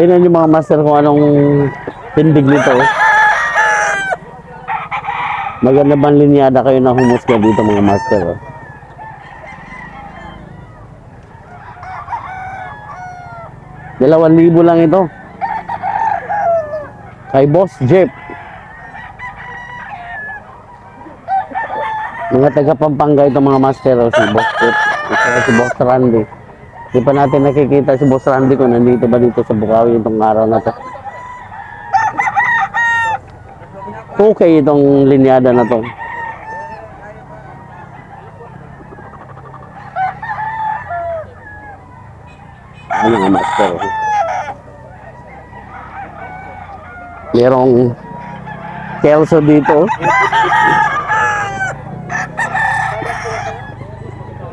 Tingnan niyo mga master kung anong tindig nito. Maganda bang linyada kayo na humusga dito mga master. Oh. Dalawang libo lang ito. Kay Boss Jeep. Mga taga Pampanga ito mga master oh, si Boss Jeep. Si Boss Randy. Di pa natin nakikita si Boss Randy kung nandito ba dito sa Bukawi itong araw na to. Okay itong linyada na to. Ano nga master? Merong Kelso dito.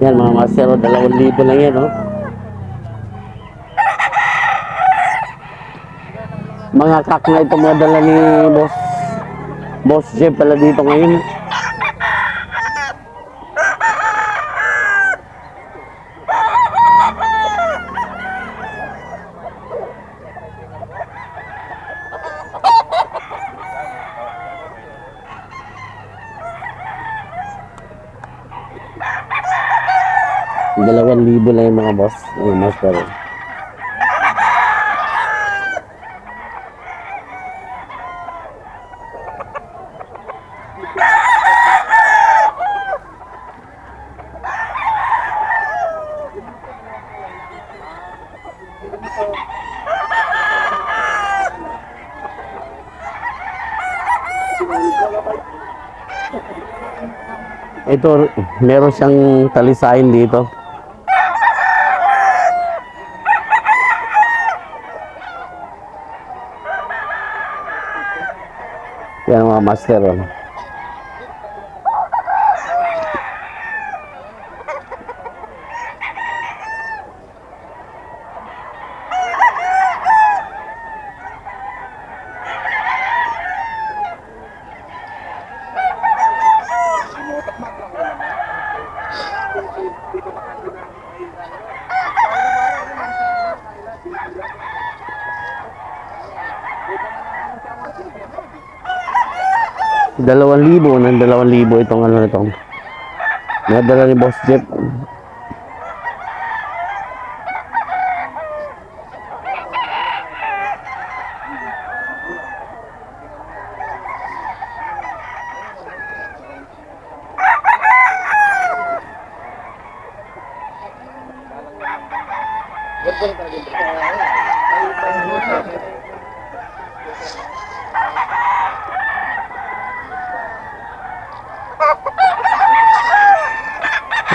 Yan mga master, dalawang libo lang yan, oh. Mga kak na ito mga dala ni Boss Boss Jeff pala dito ngayon. Dalawang libo lang yung mga boss. Yung master. Ito, meron siyang talisain dito. Yan mga master. Oh. Dalawang libo ng dalawang libo itong ano na itong nadala ni Boss Jeff.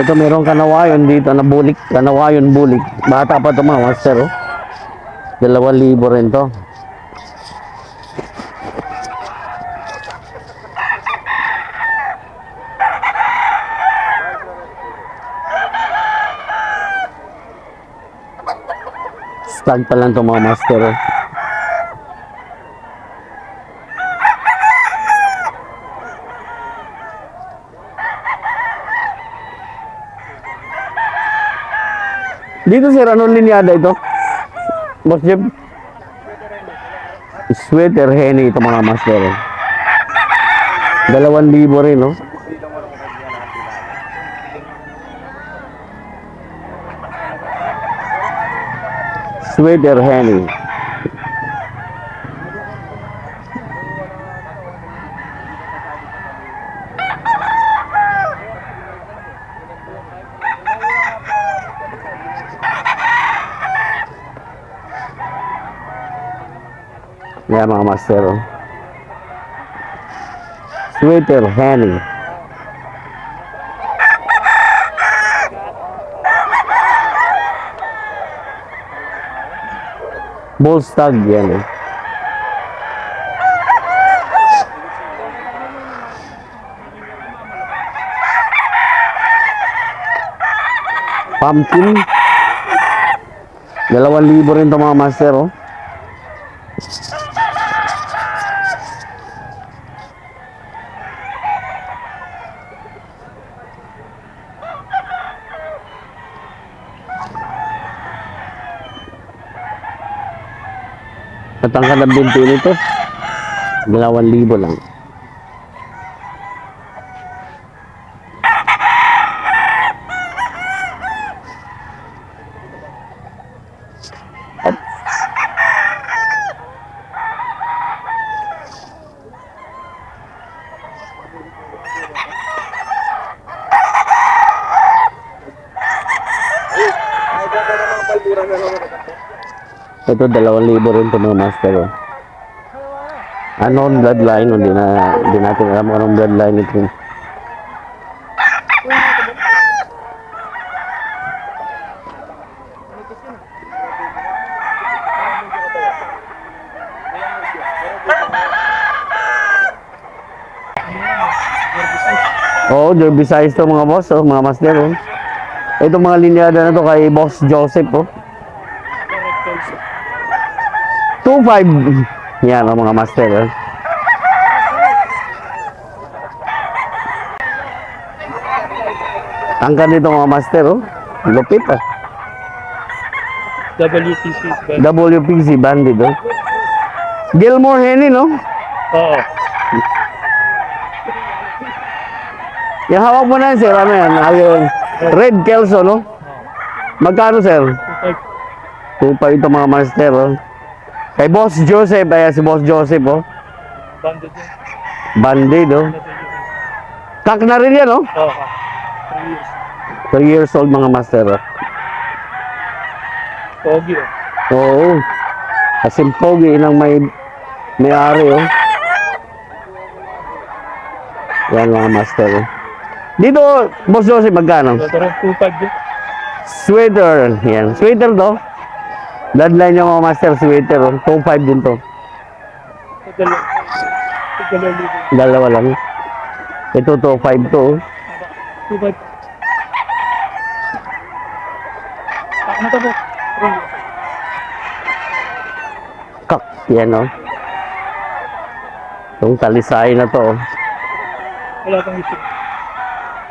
Ito merong kanawayon dito na bulik, kanawayon bulik. Bata pa ito mga master oh. Dalawang libo rin to. Stag pa lang to mga master oh. Dito sir, anong linyada ito? Boss Jeff? Sweater henny ito mga master. Dalawang libo rin, no? Sweater henny. Yan mga master. oh. Sweater henny. Bull stag yan eh. Pumpkin. Dalawang libo rin to mga master oh. Matangkad ang binti nito. Dalawang libo lang. Ito, dalawang libo rin ito mga master. Oh. Ano ang bloodline? Hindi na, hindi natin alam kung anong bloodline ito. Oo, oh, derby size to mga boss, oh, mga master. Oh. Ito mga linyada na to kay Boss Joseph. Oh. 2.5. Yan ang mga master. Eh. Ang ganito mga master, oh. Lupit ah. WTC ba? WPC bandit, oh. Gilmore Henny, no? Oo. Yung hawak mo na yan, sir. Ano yan? Ayun. Red Kelso, no? Magkano, sir? 2.5 ito mga master, oh. Kay Boss Joseph, ayan si Boss Joseph, oh. Bandit. Bandit, oh. Kak na rin yan, oh. Oo. 3 years. 3 years old mga master, oh. Pogi oh. Oo. Kasi pogi ng may may-ari, oh. Yan mga master, oh. Dito, Boss Joseph, magkano? Parang 2.5 din. Sweater. Yan. Sweater to. Bloodline yung mga master sweater, oh. 2.5 din to. Dalawa. Lang. Ito, 2.5 to, oh. 2.5. Tak na to po. 3 years. Kak. Yan, oh. Itong talisay na to. Wala kang isip.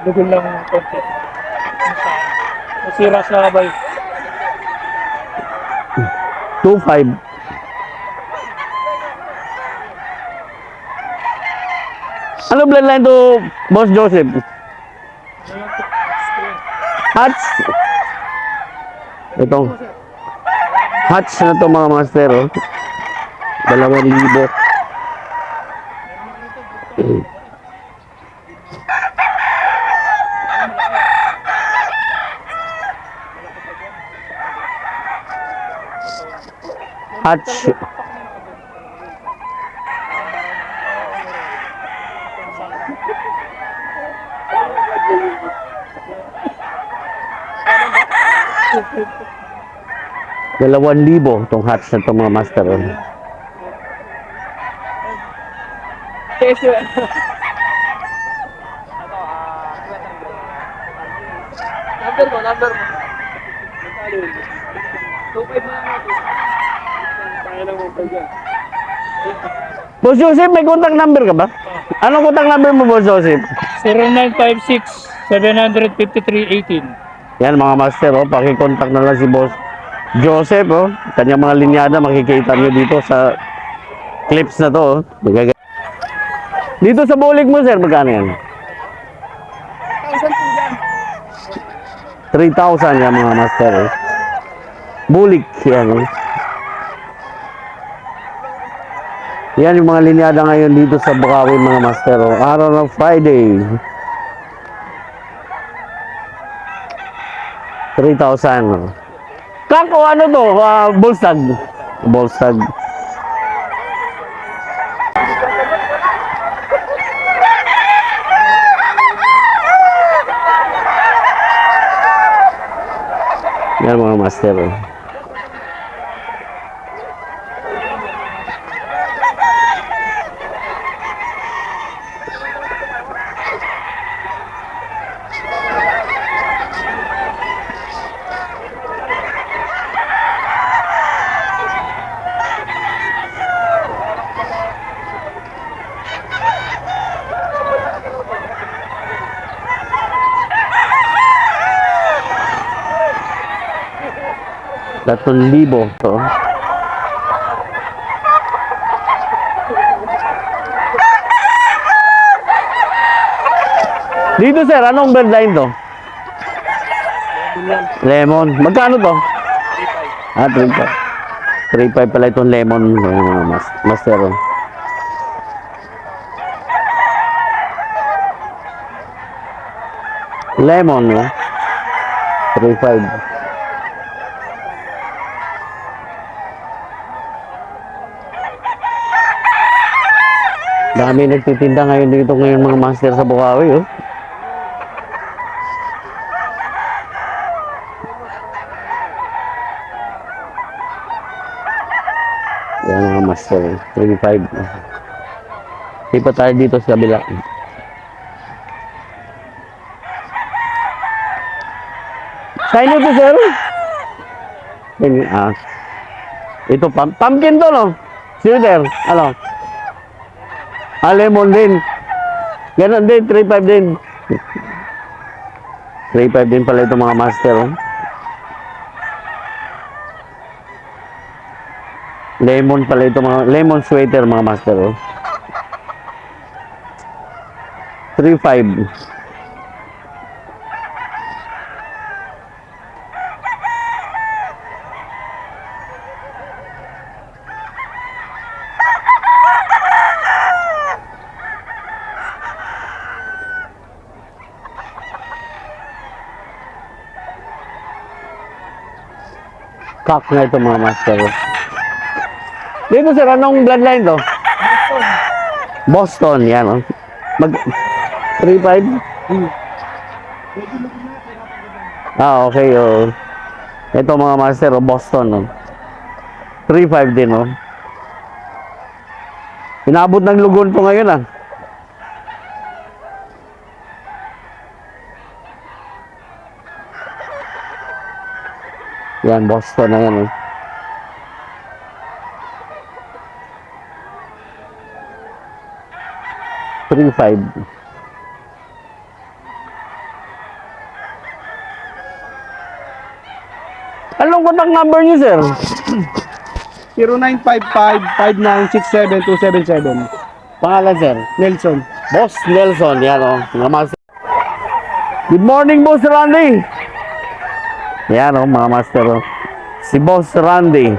Lugol lang ng konti. Nasira sa abay. 2.5. Ano bloodline to, Boss Joseph? Hats. Itong hats na to mga master. Oh. Dalawang libo. Hats. Dalawang libo itong hats na to mga master. Oh. Yes, yun. Number mo, number mo. 2.5 na lang ito. Kaya lang mo pa dyan. Boss Joseph, may contact number ka ba? Anong contact number mo, Boss Joseph? 0956-753-18. Yan mga master, oh, pakicontact na lang si Boss Joseph. Oh. Kanyang mga linyada makikita nyo dito sa clips na to. Oh. Dito sa bulik mo, sir, magkano yan? 3,000 yan mga master. Oh. Bulik yan. Oh. Yan yung mga linyada ngayon dito sa Bukawi mga master. Oh. Araw ng Friday. 3,000. Kako, ano to? Uh, Bolstag. Bolstag. Yan mga master. Tatlong libo. So, Dito sir, anong bird line to? Lemon. Magkano to? 3.5. Ah, 3.5. 3.5 pala itong lemon. Uh, mas, master. Oh. Lemon. Eh? 3.5. Dami nagtitinda ngayon dito ngayon mga master sa Bukawi, oh. Yan mga master. 25. Hindi pa tayo dito sa kabila. Sino to sir? Ah. Ito, pam pumpkin to no? There? Ano? Ah, lemon din. Ganon din, 3.5 din. 3.5 din pala ito mga master. Oh. Lemon pala ito mga lemon sweater mga master. Oh. 3.5. Cock na ito mga master. Dito sir, anong bloodline to? Boston, yan oh. Mag 3.5? Ah, okay oh. Ito mga master, oh, Boston oh. 3.5 din oh. Inabot ng lugon to ngayon ah. Yan, Boston na yan oh. Three five. Anong contact number niyo, sir? 0955-5967-277. Pangalan, sir? Nelson. Boss Nelson, yan o. Master. Good morning, Boss Randy. Yan o, mga master o. Si Boss Randy.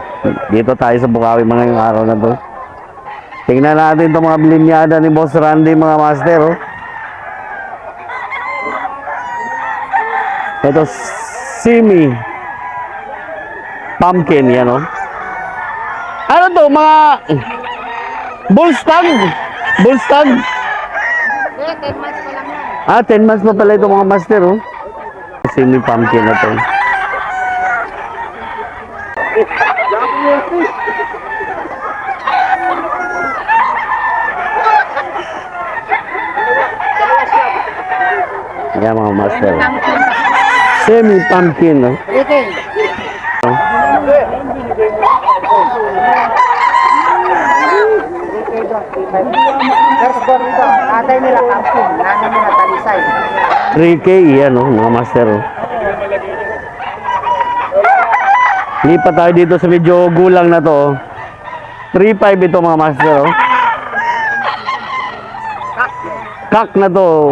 Dito tayo sa Bukawi mga ngayong araw na to. Tingnan natin itong mga blinyada ni Boss Randy, mga master o. Ito, Simi. Pumpkin, yan o. Ano to, mga... Bullstag? Eh, 10 months pa lang. Ah, 10 months pa pala ito mga master, oh. Simi pumpkin na to. Ayan mga master. Semi pumpkin, oh. Okay. First born ito. Tatay nila Kampin. Nanay nila Talisay. 3K, yan, oh, mga master, oh. Lipat tayo dito sa medyo gulang na to, oh. 3.5 ito mga master, oh. Kak na to, oh.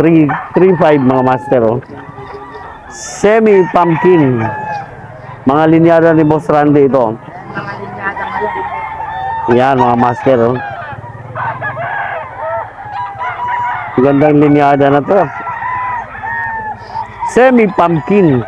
3 3.5 mga master, oh. Semi pumpkin. Mga linyada ni Boss Randy ito. Yan mga master, oh. Gandang linyada na to. Semi pumpkin.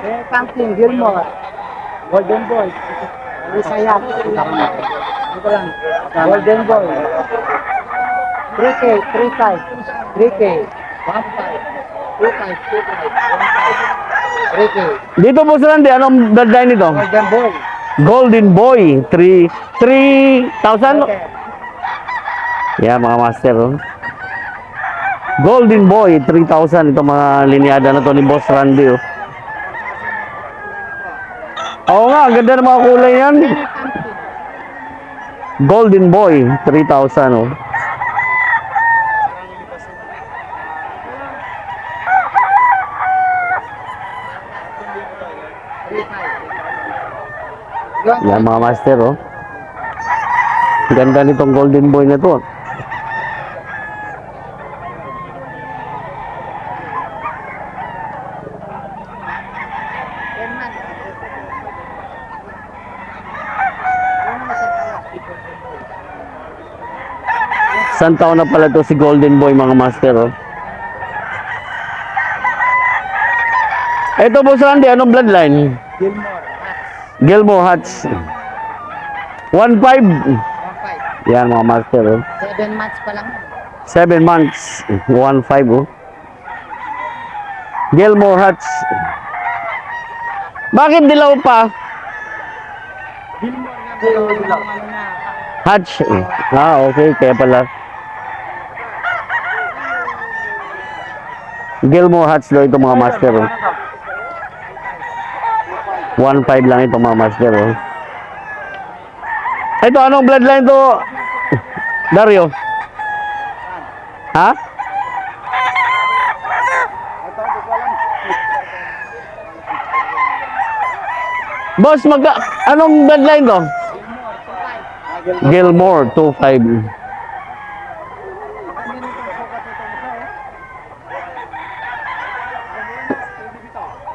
Eh, Kampin, Gilmore. Golden Boy. Isaya. Ito lang. Golden Boy. 3K, 3.5. 3K. 1.5. 2.5, 2.5, 1.5. 3K. Dito Boss Randy, anong deadline nito? Golden Boy. Golden Boy. 3 3,000? Okay. Yan mga master, oh. Golden Boy, 3,000 itong mga linyada na to ni Boss Randy. Oh. Oo nga, ang ganda ng mga kulay yan. Golden Boy, 3,000 oh. Yan mga master oh. Ganda nitong Golden Boy na to. Isang taon na pala to si Golden Boy mga master oh. Ito Boss Randy, anong bloodline? Gilmore Hats. 1.5. 1.5. Yan mga master oh. 7 months pa lang. 7 months. 1.5 oh. Gilmore Hats. Bakit dilaw pa? Hatch. Ah, okay. Kaya pala. Gilmore Hats daw ito mga master. Oh. 1.5 lang ito mga master. Oh. Ito, anong bloodline to? Dario? Ha? Boss, mag anong bloodline to? Gilmore, 2.5.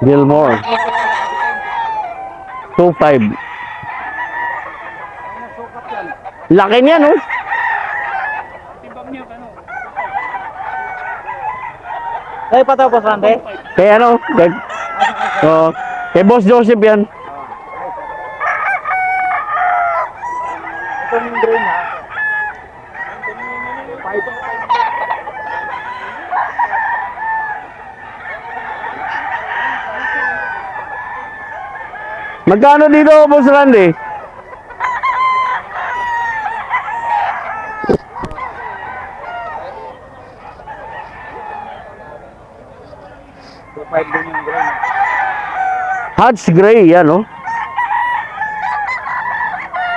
Gilmore. 2.5. Laki niya, no? Ay, pa to, Boss Randy? Kay ano? Kay, oh, kay Boss Joseph yan. Ito yung green ha. Magkano dito, Boss Randy? Hatch Gray, yan, oh.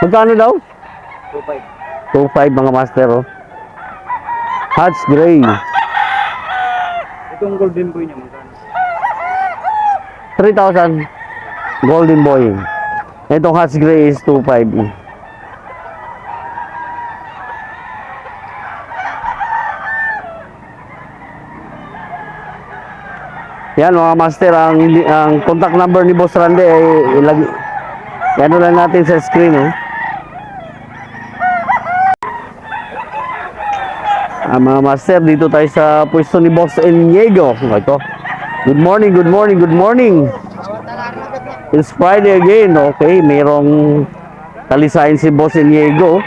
Magkano daw? 2.5. 2.5 mga master, oh. Hatch Gray. Itong golden boy niya, magkano? 3,000. Golden Boy. Itong Hatch Gray is 2.5. Yan mga master, ang, ang contact number ni Boss Rande ay ilagay. Yan lang natin sa screen. Oh. Ah, mga master, dito tayo sa pwesto ni Boss Iniego. Ito. Good morning, good morning, good morning. It's Friday again. Okay, mayroong talisayin si Boss Iniego.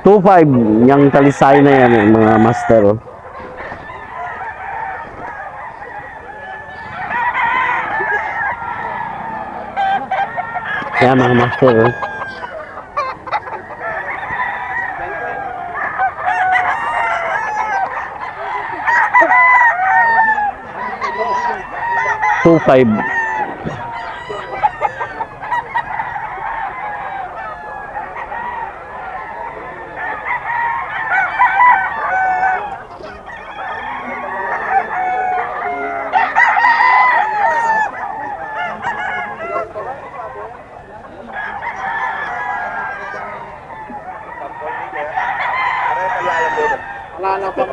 2-5, yung talisay na yan, eh, mga master. Oh. Yan, mga master. Oh. Two five.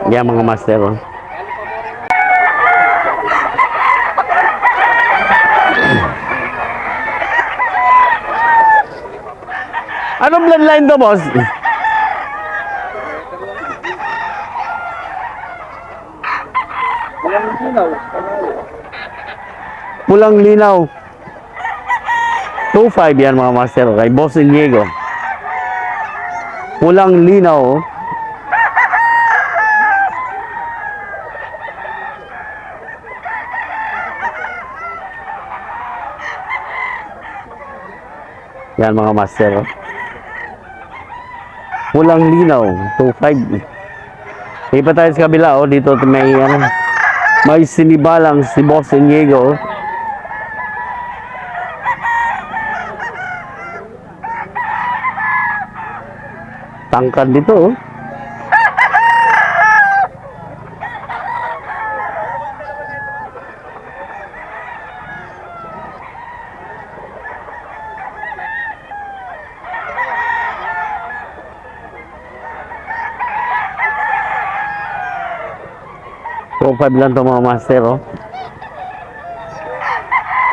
Yan mga master. Oh. Anong bloodline to, boss? Pulang linaw. 2-5 yan mga master. Kay Boss Iniego. Pulang linaw. oh. Yan mga master. Pulang linaw, 2.5. Ipa tayo sa kabila, oh. Dito may, ano, may sinibalang si Boss Inigo. Tangkad dito, oh. Four five lang to mga master, oh.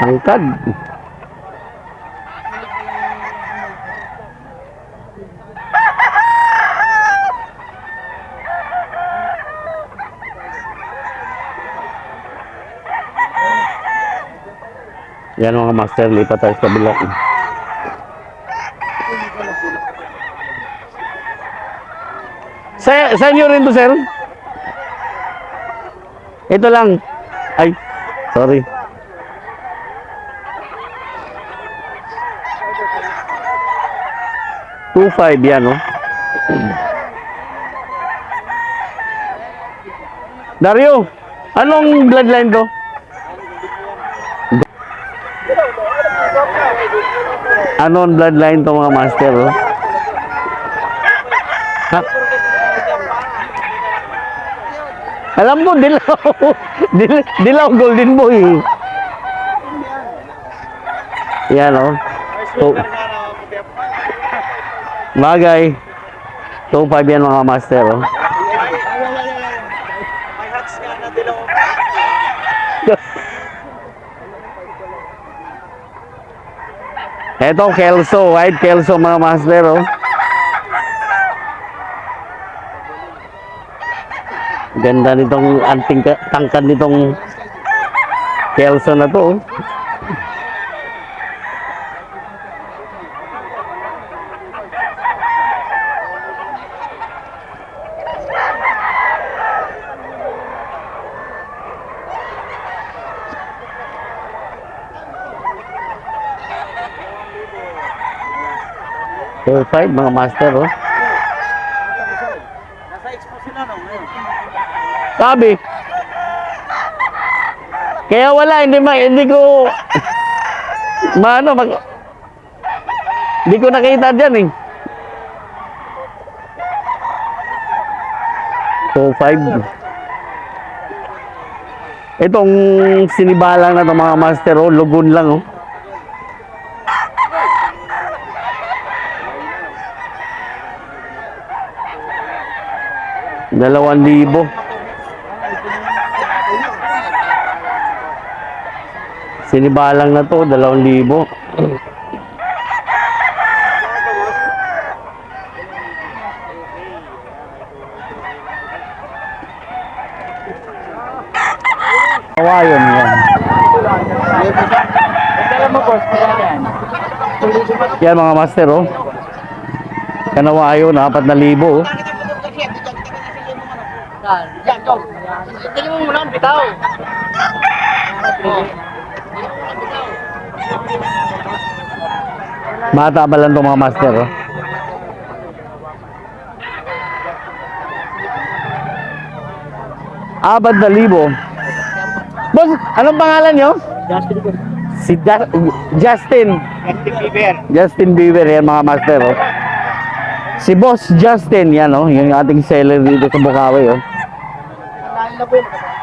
Tangkad. Yan mga master, lipat tayo sa kabila. Sa, sa inyo? Ito lang. Ay, sorry. Two five yan, no? Dario, anong bloodline to? Anong bloodline to mga master, oh? Ha? Alam mo, dilaw. dilaw, dilaw golden boy. Yan, oh. So, bagay. 2-5 yan mga master, oh. Eto, Kelso. White Kelso mga master, oh. Ganda nitong anting ka- tangkad nitong Kelso na to. oh. Four five mga master, oh. Nasa expo sila no ngayon. Sabi. Kaya wala, hindi ma, hindi ko, maano, mag, hindi ko nakita dyan eh. So, five. Itong sinibalang na to mga master, oh, lugon lang, oh. Dalawang libo. Sinibalang na to, dalawang libo. Kawayan yan. Yan. Mga master oh. Kanawayo na, apat na libo oh. Yan. Dali mo muna bitaw. Bata pa lang to mga master oh. Apat na libo. Boss, anong pangalan nyo? Justin ko. Si Ju- Justin. Justin Bieber. Justin Bieber yan mga master oh. Si Boss Justin yan oh, yung ating seller dito sa Bukawi oh. Nanahin na po yun.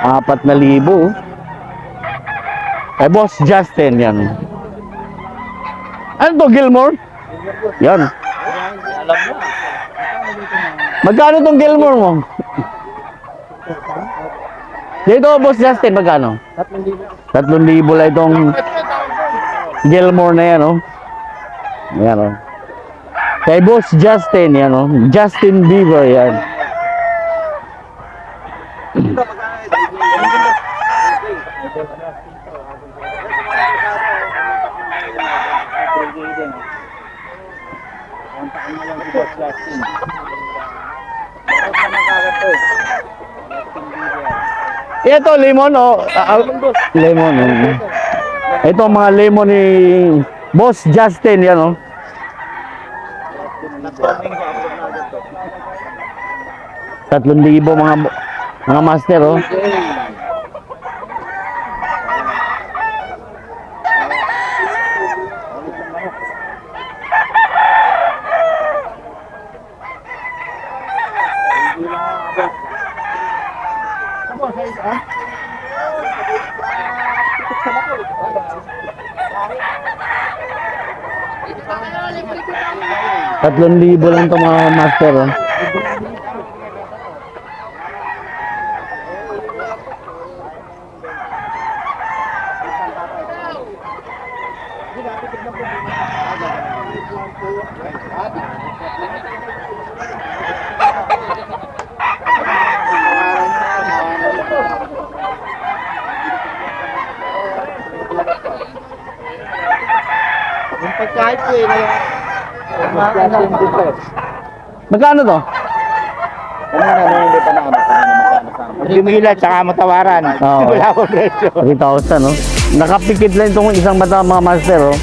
Apat na libo. Eh, Boss Justin yan. Ano to, Gilmore? Yan. Magkano tong Gilmore mo? Dito, Boss Justin, magkano? Tatlong libo lang itong Gilmore na yan, oh. Yan, oh. Kay Boss Justin, yan, oh. Justin Bieber, yan. Kontakin mo lang si Boss Justin. Bakit ka nakagat to? Ito, lemon, oh. Ah, ah, lemon, oh. Ito ang mga lemon ni Boss Justin, yan oh. Tatlong libo mga mga master oh. Tatlong libo lang to mga master oh. Yung pagkahit ko eh, Magkano to? Ano na, ano, hindi pa na ano, Dumila, tsaka matawaran. Oo. Wala ko presyo. 3,000 no? Nakapikit lang itong isang bata mga master oh.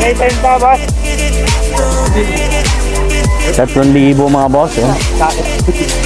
Kaya tayo ba, boss? 3,000 mga boss oh.